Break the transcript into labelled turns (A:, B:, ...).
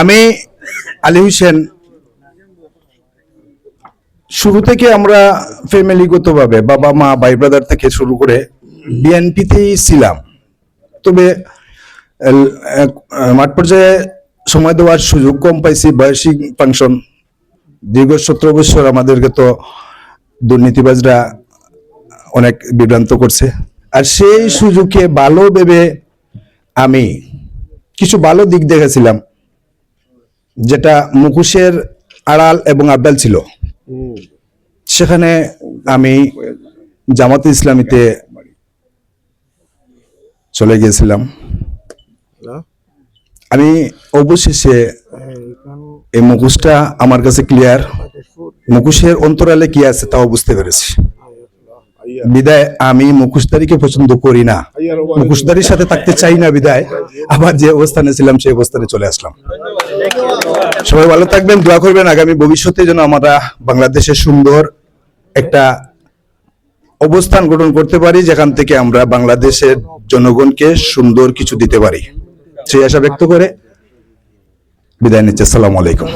A: আমি আলী হোসেন, শুরু থেকে আমরা ফ্যামিলিগতভাবে বাবা, মা, ভাই ব্রাদার থেকে শুরু করে বিএনপিতেই ছিলাম। তবে মাঠ পর্যায়ে সময় দেওয়ার সুযোগ কম পাইছি, বয়সী ফাংশন দীর্ঘ সতেরো বছর আমাদেরকে তো দুর্নীতিবাজরা অনেক বিভ্রান্ত করছে। আর সেই সুযোগে ভালো ভেবে আমি কিছু ভালো দিক দেখেছিলাম। যেটা মুখোশের আড়াল এবং আবদাল ছিল। সেখানে আমি জামাতে ইসলামীতে চলে গিয়েছিলাম। আমি অবশেষে এই মুখোশটা আমার কাছে ক্লিয়ার মুখোশের অন্তরালে কি আছে তাও বুঝতে পেরেছি। বিদায়। আমি মুখোশদারিকে পছন্দ করি না। মুখোশদারির সাথে থাকতে চাই না বিদায়। আবার যে অবস্থানে ছিলাম সেই অবস্থানে চলে আসলাম। সবাই ভালো থাকবেন দোয়া করবেন। আগামী ভবিষ্যতে যেন আমরা বাংলাদেশের সুন্দর একটা অবস্থান গঠন করতে পারি যেখান থেকে আমরা বাংলাদেশের জনগণকে সুন্দর কিছু দিতে পারি। সেই আশা ব্যক্ত করে বিদায় নিচ্ছে। সালাম আলাইকুম।